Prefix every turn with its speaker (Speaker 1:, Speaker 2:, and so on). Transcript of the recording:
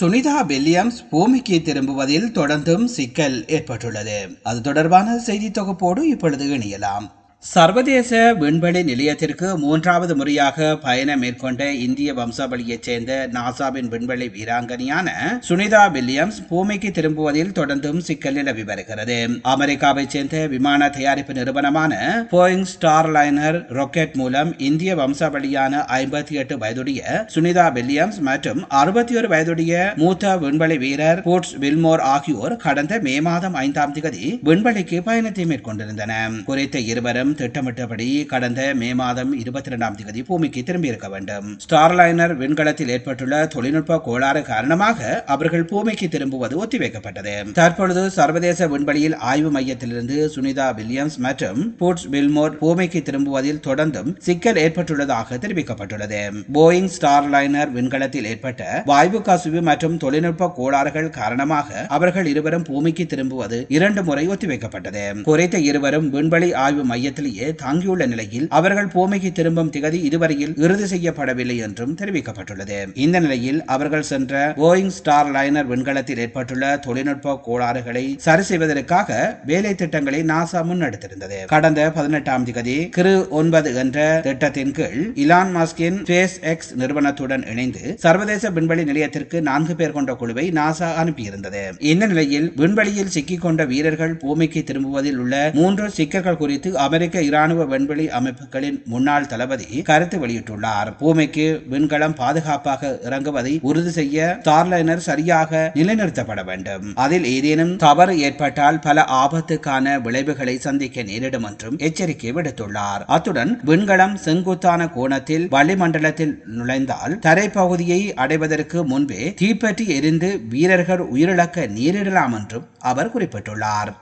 Speaker 1: Sunita Williams பூமிக்கு திரும்புவதில் தொடர்ந்தும் சிக்கல் ஏற்பட்டுள்ளது. அது தொடர்பான செய்தி தொகுப்போடு இப்பொழுது இணையலாம். சர்வதேச விண்வெளி நிலையத்திற்கு மூன்றாவது முறையாக பயணம் மேற்கொண்ட இந்திய வம்சாவளியைச் சேர்ந்த நாசாவின் விண்வெளி வீராங்கனையான சுனிதா வில்லியம்ஸ் பூமிக்கு திரும்புவதில் தொடர்ந்தும் சிக்கல் நிலவி வருகிறது. அமெரிக்காவைச் சேர்ந்த விமான தயாரிப்பு நிறுவனமான போயிங் ஸ்டார் லைனர் ராக்கெட் மூலம் இந்திய வம்சாவளியான ஐம்பத்தி எட்டு வயதுடைய சுனிதா வில்லியம்ஸ் மற்றும் அறுபத்தி ஒரு வயதுடைய மூத்த விண்வெளி வீரர் போர்ட்ஸ் வில்மோர் ஆகியோர் கடந்த மே மாதம் ஐந்தாம் தேதி விண்வெளிக்கு பயணத்தை மேற்கொண்டிருந்தனர். குறித்த இருவரும் திட்டமிட்டபடி கடந்த மே மாதம் இருபத்தி இரண்டாம் தேதி பூமிக்கு திரும்பியிருக்க வேண்டும். ஸ்டார்லைனர் விண்கலத்தில் ஏற்பட்டுள்ள தொழில்நுட்ப கோளாறு காரணமாக அவர்கள் பூமிக்கு திரும்புவது ஒத்திவைக்கப்பட்டது. தற்பொழுது சர்வதேச விண்வெளியில் ஆய்வு மையத்திலிருந்து சுனிதா வில்லியம்ஸ் மற்றும் போர்ட்ஸ் வில்மோர் பூமிக்கு திரும்புவதில் தொடர்ந்தும் சிக்கல் ஏற்பட்டுள்ளதாக தெரிவிக்கப்பட்டுள்ளது. போயிங் ஸ்டார்லைனர் விண்கலத்தில் ஏற்பட்ட வாயு கசிவு மற்றும் தொழில்நுட்ப கோளாறுகள் காரணமாக அவர்கள் இருவரும் பூமிக்கு திரும்புவது இரண்டு முறை ஒத்திவைக்கப்பட்டது. குறித்த இருவரும் விண்வெளி ஆய்வு மையத்தில் மையத்திலேயே தாங்கியுள்ள நிலையில் அவர்கள் பூமிக்கு திரும்பும் திகதி இதுவரையில் இறுதி செய்யப்படவில்லை என்றும் தெரிவிக்கப்பட்டுள்ளது. இந்த நிலையில் அவர்கள் சென்ற போயிங் ஸ்டார் லைனர் விண்கலத்தில் ஏற்பட்டுள்ள தொழில்நுட்ப கோளாறுகளை சரி செய்வதற்காக வேலை திட்டங்களை நாசா முன்னெடுத்திருந்தது. கடந்த பதினெட்டாம் திகதி கிரு ஒன்பது என்ற திட்டத்தின் கீழ் இலான் மாஸ்கின் ஸ்பேஸ் எக்ஸ் நிறுவனத்துடன் இணைந்து சர்வதேச விண்வெளி நிலையத்திற்கு நான்கு பேர் கொண்ட குழுவை நாசா அனுப்பியிருந்தது. இந்த நிலையில் விண்வெளியில் சிக்கிக்கொண்ட வீரர்கள் பூமிக்கு திரும்புவதில் உள்ள மூன்று சிக்கல்கள் குறித்து அமெரிக்க அமெரிக்க இராணுவ விண்வெளி அமைப்புகளின் முன்னாள் தளபதி கருத்து வெளியிட்டுள்ளார். பூமிக்கு விண்கலம் பாதுகாப்பாக இறங்குவதை உறுதி செய்ய ஸ்டார்லைனர் சரியாக நிலைநிறுத்தப்பட வேண்டும். அதில் ஏதேனும் தவறு ஏற்பட்டால் பல ஆபத்துக்கான விளைவுகளை சந்திக்க நேரிடும் என்றும் எச்சரிக்கை விடுத்துள்ளார். அத்துடன் விண்கலம் செங்குத்தான கோணத்தில் வளிமண்டலத்தில் நுழைந்தால் தரைப்பகுதியை அடைவதற்கு முன்பே தீப்பற்றி எரிந்து வீரர்கள் உயிரிழக்க நேரிடலாம் என்றும் அவர் குறிப்பிட்டுள்ளார்.